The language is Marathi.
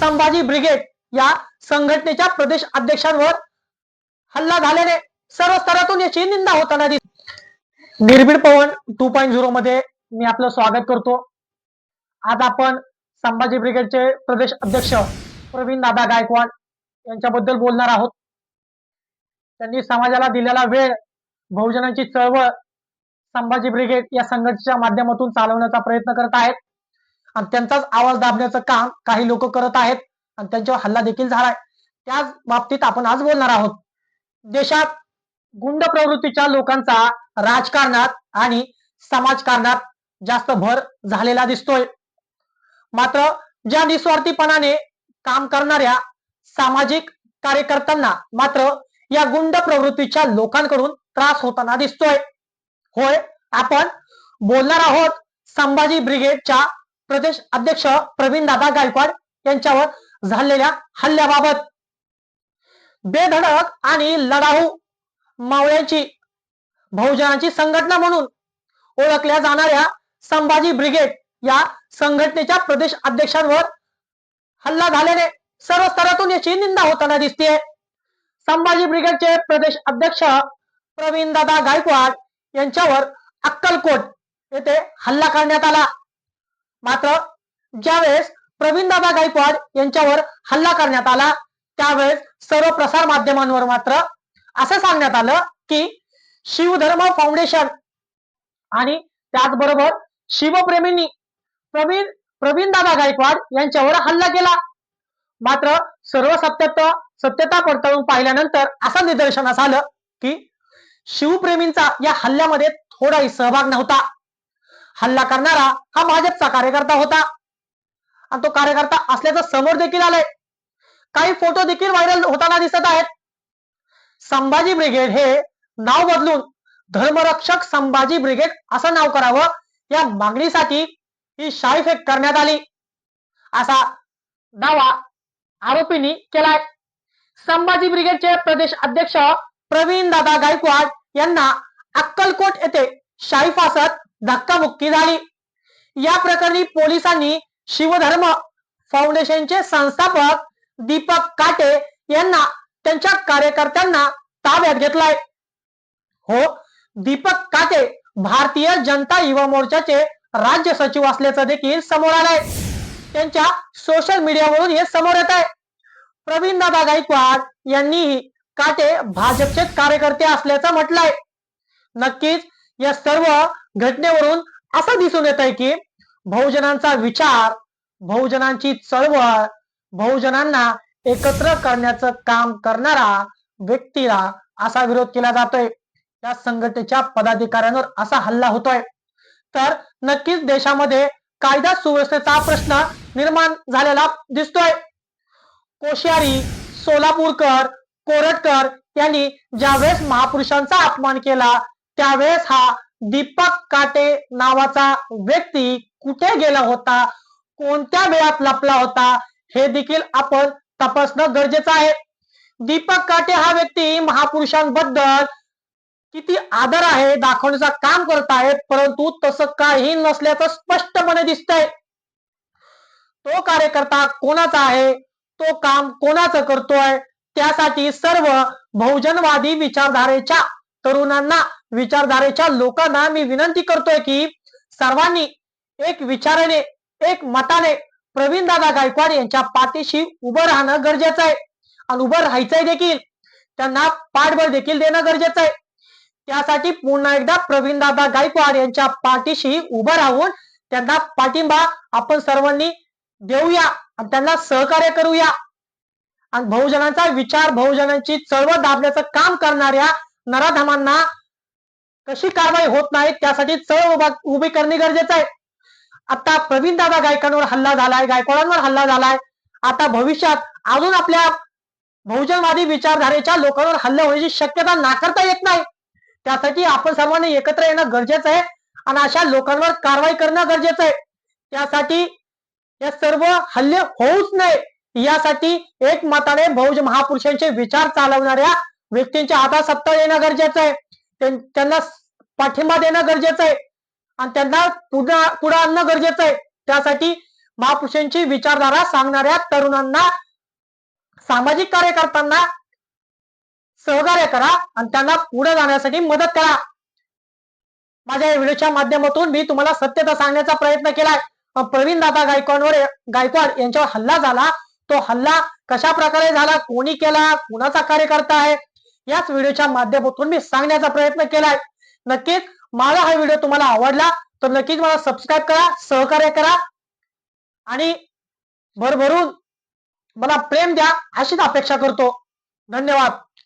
संभाजी ब्रिगेड या संघटनेच्या प्रदेश अध्यक्षांवर हल्ला झाल्याने सर्व स्तरातून याची निंदा होताना दिसते निर्भीड पवन टू पॉईंट झिरो मध्ये मी आपलं स्वागत करतो. आज आपण संभाजी ब्रिगेडचे प्रदेश अध्यक्ष प्रवीण दादा गायकवाड यांच्याबद्दल बोलणार आहोत. त्यांनी समाजाला दिलेला वेळ बहुजनांची चळवळ संभाजी ब्रिगेड या संघटनेच्या माध्यमातून चालवण्याचा प्रयत्न करत आहेत. आणि त्यांचाच आवाज दाबण्याचं काम काही लोक करत आहेत आणि त्यांच्यावर हल्ला देखील झालाय. त्याच बाबतीत आपण आज बोलणार आहोत. देशात गुंड प्रवृत्तीच्या लोकांचा राजकारणात आणि समाजकारणात जास्त भर झालेला दिसतोय. मात्र ज्या निस्वार्थीपणाने काम करणाऱ्या सामाजिक कार्यकर्त्यांना मात्र या गुंड प्रवृत्तीच्या लोकांकडून त्रास होताना दिसतोय. होय आपण बोलणार आहोत संभाजी ब्रिगेडच्या प्रदेश अध्यक्ष प्रवीण दादा गायकवाड यांच्यावर झालेल्या हल्ल्याबाबत बेधडक आणि लढाऊ मावळ्यांची बहुजनांची संघटना म्हणून ओळखल्या जाणाऱ्या संभाजी ब्रिगेड या संघटनेच्या प्रदेश अध्यक्षांवर हल्ला झाल्याने सर्व स्तरातून याची निंदा होताना दिसते संभाजी ब्रिगेडचे प्रदेश अध्यक्ष प्रवीण दादा गायकवाड यांच्यावर अक्कलकोट येथे हल्ला करण्यात आला. मात्र ज्यावेळेस प्रवीण दादा गायकवाड यांच्यावर हल्ला करण्यात आला त्यावेळेस सर्व प्रसार माध्यमांवर मात्र असं सांगण्यात आलं की शिवधर्म फाउंडेशन आणि त्याचबरोबर शिवप्रेमींनी प्रवीण प्रवीण दादा गायकवाड यांच्यावर हल्ला केला. मात्र सर्व सत्यता सत्यता पडताळून पाहिल्यानंतर असं निदर्शनास आलं की शिवप्रेमींचा या हल्ल्यामध्ये थोडाही सहभाग नव्हता. हल्ला करणारा हा भाजपचा कार्यकर्ता होता. आणि तो कार्यकर्ता असल्याचं समोर देखील आलंय. काही फोटो देखील व्हायरल होताना दिसत आहेत. संभाजी ब्रिगेड हे नाव बदलून धर्मरक्षक संभाजी ब्रिगेड असं नाव करावं या मागणीसाठी ही शाईफेक करण्यात आली. असा दावा आरोपींनी केलाय. संभाजी ब्रिगेडचे प्रदेश अध्यक्ष प्रवीण दादा गायकवाड यांना अक्कलकोट येथे शाही फासत धक्काबुक्की झाली. या प्रकरणी पोलिसांनी शिवधर्म फाउंडेशनचे संस्थापक दीपक काटे यांना त्यांच्या कार्यकर्त्यांना ताब्यात घेतलाय. हो दीपक काटे भारतीय जनता युवा मोर्चाचे राज्य सचिव असल्याचं देखील समोर आलंय. त्यांच्या सोशल मीडियावरून हे समोर येत आहे प्रवीण दादा गायकवाड यांनीही काटे भाजपचे कार्यकर्ते असल्याचं म्हटलंय. नक्कीच या सर्व घटनेवरून असं दिसून येत आहे की बहुजनांचा विचार बहुजनांची चळवळ बहुजनांना एकत्र करण्याचं काम करणारा व्यक्तीला असा विरोध केला जातोय. त्या संघटनेच्या पदाधिकाऱ्यांवर असा हल्ला होतोय. तर नक्कीच देशामध्ये कायदा सुव्यवस्थेचा प्रश्न निर्माण झालेला दिसतोय. कोश्यारी सोलापूरकर कोरटकर यांनी ज्यावेळेस महापुरुषांचा अपमान केला त्यावेळेस हा दीपक काटे नावाचा व्यक्ती कुठे गेला होता? कोणत्या वेळात लपला होता? हे देखील आपण तपासणं गरजेचं आहे. दीपक काटे हा व्यक्ती महापुरुषांबद्दल किती आदर आहे दाखवण्याचं काम करत आहेत परंतु तसं काही नसल्याचं स्पष्टपणे दिसतंय. तो कार्यकर्ता कोणाचा आहे? तो काम कोणाचं करतोय? त्यासाठी सर्व बहुजनवादी विचारधारेच्या तरुणांना विचारधारेच्या लोकांना मी विनंती करतोय की सर्वांनी एक विचाराने एक मताने प्रवीण दादा गायकवाड यांच्या पाठीशी उभं राहणं गरजेचं आहे. आणि उभं राहायचंय देखील. त्यांना पाठबळ देखील देणं गरजेचं आहे. त्यासाठी पुन्हा एकदा प्रवीण दादा गायकवाड यांच्या पाठीशी उभं राहून त्यांना पाठिंबा आपण सर्वांनी देऊया आणि त्यांना सहकार्य करूया. आणि बहुजनांचा विचार बहुजनांची चळवळ दाबण्याचं काम करणाऱ्या नराधमांना कशी कारवाई होत नाही त्यासाठी चळ उभा उभी करणे गरजेचं आहे. आता प्रवीण दादा गायकांवर हल्ला झालाय गायकवाडांवर हल्ला झालाय. आता भविष्यात अजून आपल्या बहुजनवादी विचारधारेच्या लोकांवर हल्ला होण्याची शक्यता नाकारता येत नाही. त्यासाठी आपण सर्वांनी एकत्र येणं गरजेचं आहे आणि अशा लोकांवर कारवाई करणं गरजेचं आहे. त्यासाठी या सर्व हल्ले होऊच नये. यासाठी एक मताने बहुज महापुरुषांचे विचार चालवणाऱ्या व्यक्तींच्या हातात सत्ता येणं गरजेचं आहे. त्यांना पाठिंबा देणं गरजेचं आहे. आणि त्यांना पुढे पुढे आणणं गरजेचं आहे. त्यासाठी महापुरुषांची विचारधारा सांगणाऱ्या तरुणांना सामाजिक कार्यकर्त्यांना सहकार्य करा आणि त्यांना पुढे जाण्यासाठी मदत करा. माझ्या या व्हिडिओच्या माध्यमातून मी तुम्हाला सत्यता सांगण्याचा प्रयत्न केलाय. प्रवीण दादा गायकवाडवर गायकवाड यांच्यावर हल्ला झाला. तो हल्ला कशा प्रकारे झाला? कोणी केला? कुणाचा कार्यकर्ता आहे? याच व्हिडिओच्या माध्यमातून मी सांगण्याचा प्रयत्न केलाय. नक्कीच माझा हा व्हिडिओ तुम्हाला आवडला तर नक्कीच मला सबस्क्राईब करा सहकार्य करा आणि भरभरून मला प्रेम द्या अशीच अपेक्षा करतो. धन्यवाद.